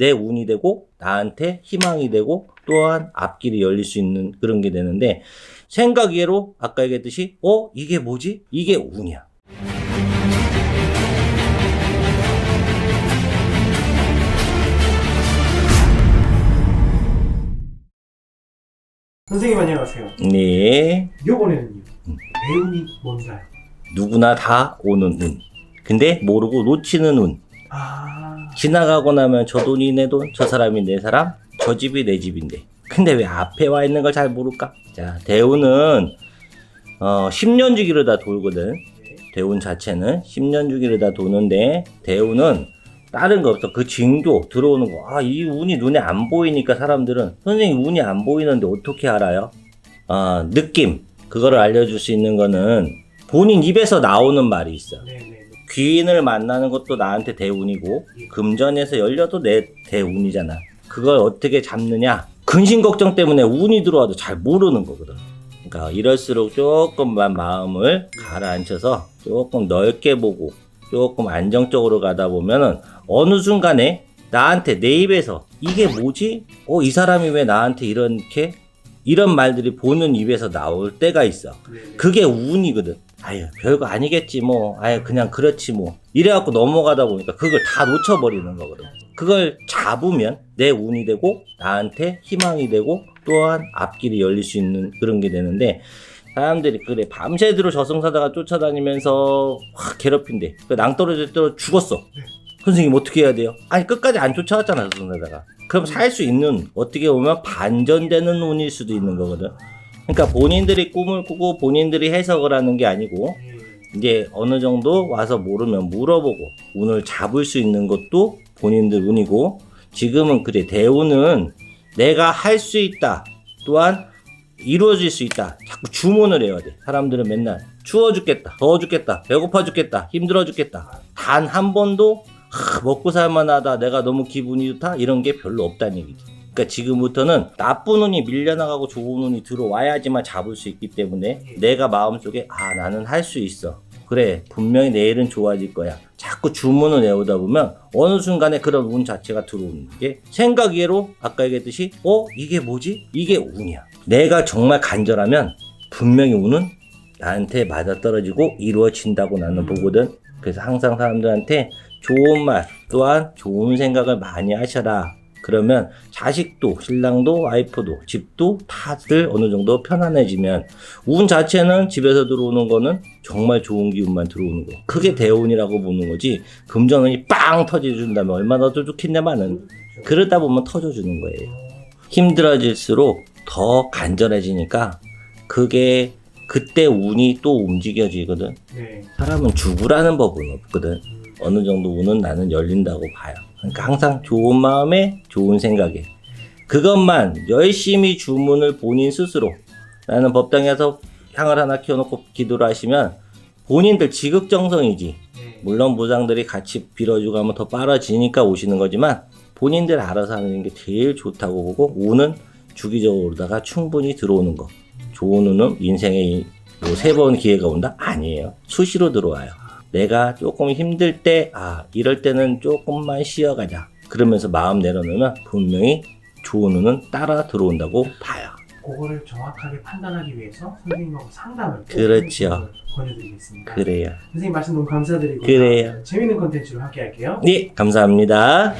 내 운이 되고 나한테 희망이 되고 또한 앞길이 열릴 수 있는 그런 게 되는데 생각 이해로 아까 얘기했듯이 어 이게 뭐지? 이게 운이야. 선생님 안녕하세요. 네. 이번에는요. 배운이 뭔가요? 누구나 다 오는 운. 근데 모르고 놓치는 운. 아, 지나가고 나면 저 돈이 내 돈, 저 사람이 내 사람, 저 집이 내 집인데. 근데 왜 앞에 와 있는 걸 잘 모를까? 자, 대운은 어, 10년 주기로 다 돌거든. 네. 대운 자체는 10년 주기로 다 도는데 대운은 다른 거 없어. 그 징조 들어오는 거. 아, 이 운이 눈에 안 보이니까 사람들은 선생님 운이 안 보이는데 어떻게 알아요? 아, 느낌. 그거를 알려줄 수 있는 거는 본인 입에서 나오는 말이 있어. 네 네. 귀인을 만나는 것도 나한테 대운이고 금전에서 열려도 내 대운이잖아. 그걸 어떻게 잡느냐? 근심 걱정 때문에 운이 들어와도 잘 모르는 거거든. 그러니까 이럴수록 조금만 마음을 가라앉혀서 조금 넓게 보고 조금 안정적으로 가다 보면은 어느 순간에 나한테 내 입에서 이게 뭐지? 어, 이 사람이 왜 나한테 이렇게 이런 말들이 보는 입에서 나올 때가 있어. 네네. 그게 운이거든. 아유, 별거 아니겠지, 뭐. 아유, 그냥 그렇지, 뭐. 이래갖고 넘어가다 보니까 그걸 다 놓쳐버리는 거거든. 그걸 잡으면 내 운이 되고, 나한테 희망이 되고, 또한 앞길이 열릴 수 있는 그런 게 되는데, 사람들이 그래, 밤새도록 저승사자가 쫓아다니면서 확 괴롭힌대. 그 낭떠러질 때 죽었어. 선생님 어떻게 해야 돼요? 아니, 끝까지 안 쫓아왔잖아, 저승사자가. 그럼 살 수 있는, 어떻게 보면 반전되는 운일 수도 있는 거거든. 그러니까 본인들이 꿈을 꾸고 본인들이 해석을 하는 게 아니고 네. 이제 어느 정도 와서 모르면 물어보고 운을 잡을 수 있는 것도 본인들 운이고 지금은 그래 대운은 내가 할 수 있다 또한 이루어질 수 있다. 자꾸 주문을 해야 돼. 사람들은 맨날 추워 죽겠다 더워 죽겠다 배고파 죽겠다 힘들어 죽겠다. 단 한 번도 하, 먹고 살만하다 내가 너무 기분이 좋다 이런 게 별로 없다는 얘기지 그러니까 지금부터는 나쁜 운이 밀려나가고 좋은 운이 들어와야지만 잡을 수 있기 때문에 내가 마음속에 아 나는 할 수 있어. 그래 분명히 내일은 좋아질 거야. 자꾸 주문을 내오다 보면 어느 순간에 그런 운 자체가 들어오는 게 생각 이해로 아까 얘기했듯이 어 이게 뭐지? 이게 운이야. 내가 정말 간절하면 분명히 운은 나한테 맞아떨어지고 이루어진다고 나는 보거든. 그래서 항상 사람들한테 좋은 말 또한 좋은 생각을 많이 하셔라 그러면 자식도 신랑도 와이프도 집도 다들 어느 정도 편안해지면 운 자체는 집에서 들어오는 거는 정말 좋은 기운만 들어오는 거 그게 대운이라고 보는 거지 금전운이 빵 터져준다면 얼마나 더 좋겠냐마는 그러다 보면 터져주는 거예요. 힘들어질수록 더 간절해지니까 그게 그때 운이 또 움직여지거든. 네. 사람은 죽으라는 법은 없거든. 음, 어느 정도 운은 나는 열린다고 봐요. 그러니까 항상 좋은 마음에 좋은 생각에 그것만 열심히 주문을 본인 스스로 나는 법당에서 향을 하나 키워놓고 기도를 하시면 본인들 지극정성이지 네. 물론 무장들이 같이 빌어주고 하면 더 빨라지니까 오시는 거지만 본인들 알아서 하는 게 제일 좋다고 보고 운은 주기적으로다가 충분히 들어오는 거 좋은 운은 인생에 뭐 세 번 기회가 온다? 아니에요 수시로 들어와요 내가 조금 힘들 때, 아, 이럴 때는 조금만 쉬어가자. 그러면서 마음 내려놓으면 분명히 좋은 운은 따라 들어온다고 봐요. 그거를 정확하게 판단하기 위해서 선생님하고 상담을 꼭 그렇죠. 권유드리겠습니다. 그래요. 선생님 말씀 너무 감사드리고 그래요. 재밌는 컨텐츠로 함께 할게요. 네, 감사합니다.